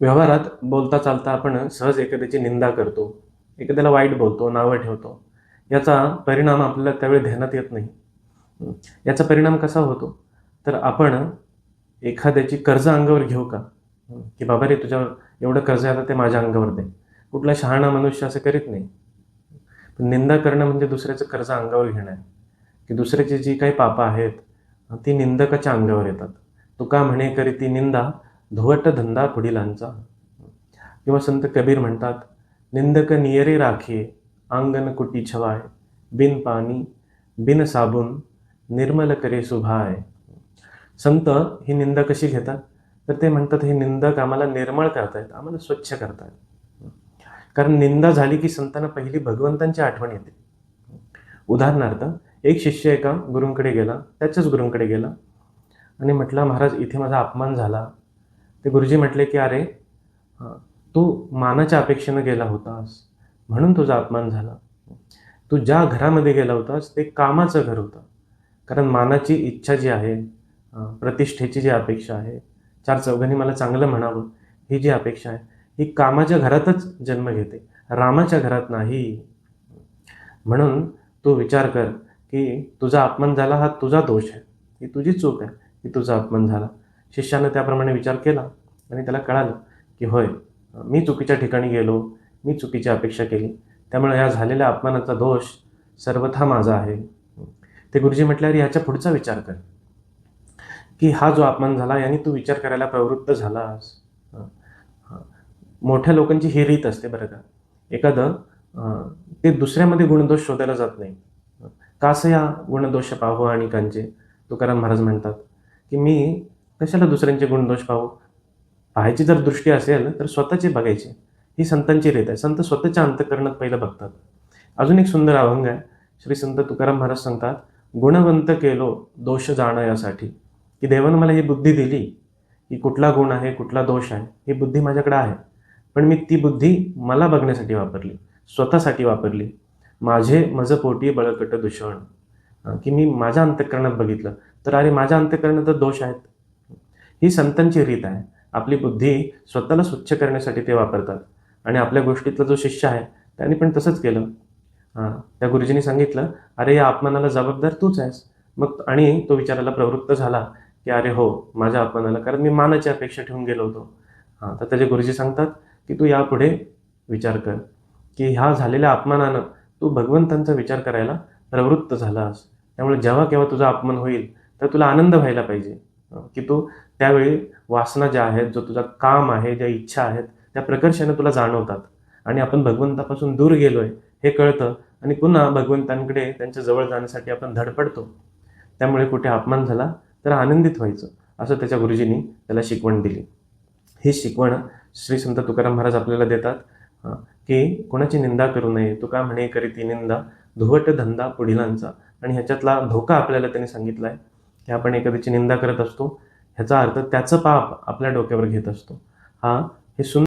व्यवहारात बोलता चालता आपण सहज एखाद्याची निंदा करतो एखाद्याला वाईट बोलतो नावं ठेवतो याचा परिणाम आपल्याला त्यावेळी ध्यानात येत नाही. याचा परिणाम कसा होतो? तर आपण एखाद्याची कर्ज अंगावर घेऊ का? की बाबा रे तुझ्यावर एवढं कर्ज आहे आता ते माझ्या अंगावर दे. कुठला शहाणा मनुष्य असं करीत नाही. पण निंदा करणं म्हणजे दुसऱ्याचं कर्ज अंगावर घेणं. आहे की दुसऱ्याची जी काही पापं आहेत ती निंदकाच्या अंगावर येतात. तुका म्हणे करी ती निंदा? धुवट धंदा पुढीलांचा. किंवा संत कबीर म्हणतात निंदक नियरे राखे अंगण कुटी छवाय बिन पाणी बिन साबून निर्मल करे सुभाय. संत ही निंदा कशी घेतात? तर ते म्हणतात हे निंदक आम्हाला निर्मळ करतायत आम्हाला स्वच्छ करतायत. कारण निंदा झाली की संतांना पहिली भगवंतांची आठवण येते. उदाहरणार्थ एक शिष्य एका गुरूंकडे गेला त्याच्याच गुरूंकडे गेला आणि म्हटला महाराज इथे माझा अपमान झाला. ते गुरुजी म्हटले की अरे तू मानाच्या अपेक्षेनं गेला होतास म्हणून तुझा अपमान झाला. तू ज्या घरामध्ये गेला होतास ते कामाचं घर होतं. कारण मानाची इच्छा जी आहे प्रतिष्ठेची जी अपेक्षा आहे चार चौघांनी मला चांगलं म्हणावं ही जी अपेक्षा आहे ही कामाच्या घरातच जन्म घेते रामाच्या घरात नाही. म्हणून तू विचार कर की तुझा अपमान झाला हा तुझा दोष आहे. ही तुझी चूक आहे की तुझा अपमान झाला. शिष्यानं त्याप्रमाणे विचार केला आणि त्याला कळालं की होय मी चुकीच्या ठिकाणी गेलो मी चुकीची अपेक्षा केली. त्यामुळे ह्या झालेल्या अपमानाचा दोष सर्वथा माझा आहे. ते गुरुजी म्हटल्यावर ह्याच्या याच्या पुढचा विचार कर. की हा जो अपमान झाला याने तू विचार करायला प्रवृत्त झालास. मोठ्या लोकांची ही रीत असते बरं का. एखादं ते दुसऱ्यामध्ये गुणदोष शोधायला जात नाही. कास या गुणदोष पाहू आणि कांचे तुकाराम महाराज म्हणतात की मी कशाला दुसऱ्यांचे गुणदोष पाहू? पाहायची जर दृष्टी असेल तर स्वतःची बघायची. ही संतांची रीत आहे. संत स्वतःच्या अंतकरणात पहिलं बघतात. अजून एक सुंदर अभंग आहे. श्री संत तुकाराम महाराज सांगतात गुणवंत केलो दोष जाणं की देवानं मला ही बुद्धी दिली की कुठला गुण आहे कुठला दोष आहे ही बुद्धी माझ्याकडे आहे. पण मी ती बुद्धी मला बघण्यासाठी वापरली स्वतःसाठी वापरली. माझे माझं पोटी बळकट दूषण की मी माझ्या अंतकरणात बघितलं तर अरे माझ्या अंतकरणात दोष आहेत. ही संतांची रीत आहे. आपली बुद्धी स्वतःला स्वच्छ करण्यासाठी ते वापरतात. आणि आपल्या गोष्टीतला जो शिष्य आहे त्याने पण तसंच केलं. हां त्या गुरुजींनी सांगितलं अरे या अपमानाला जबाबदार तूच आहेस. मग आणि तो विचारायला प्रवृत्त झाला की अरे हो माझ्या अपमानाला कारण मी मानाची अपेक्षा ठेवून गेलो होतो. हां तर त्याचे गुरुजी सांगतात की तू यापुढे विचार कर की ह्या झालेल्या अपमानानं तू भगवंतांचा विचार करायला प्रवृत्त झालास. त्यामुळे जेव्हा केव्हा तुझा अपमान होईल तर तुला आनंद व्हायला पाहिजे. की तू त्यावेळी वासना ज्या आहेत जो तुझा काम आहे ज्या इच्छा आहेत त्या प्रकर्षाने तुला जाणवतात. आणि आपण भगवंतापासून दूर गेलोय हे कळतं. आणि पुन्हा भगवंतांकडे त्यांच्या जवळ जाण्यासाठी आपण धडपडतो. त्यामुळे कुठे अपमान झाला तर आनंदित व्हायचं असं त्याच्या गुरुजींनी त्याला शिकवण दिली. ही शिकवण श्री संत तुकाराम महाराज आपल्याला देतात की कोणाची निंदा करू नये तुका म्हणे करी ती निंदा धुवट धंदा पुढीलांचा. आणि ह्याच्यातला धोका आपल्याला त्यांनी सांगितला आहे की आपण एखाद्याची निंदा करत असतो ह्याचा अर्थ त्याचं पाप आपल्या डोक्यावर घेत असतो. हा हे सुंदर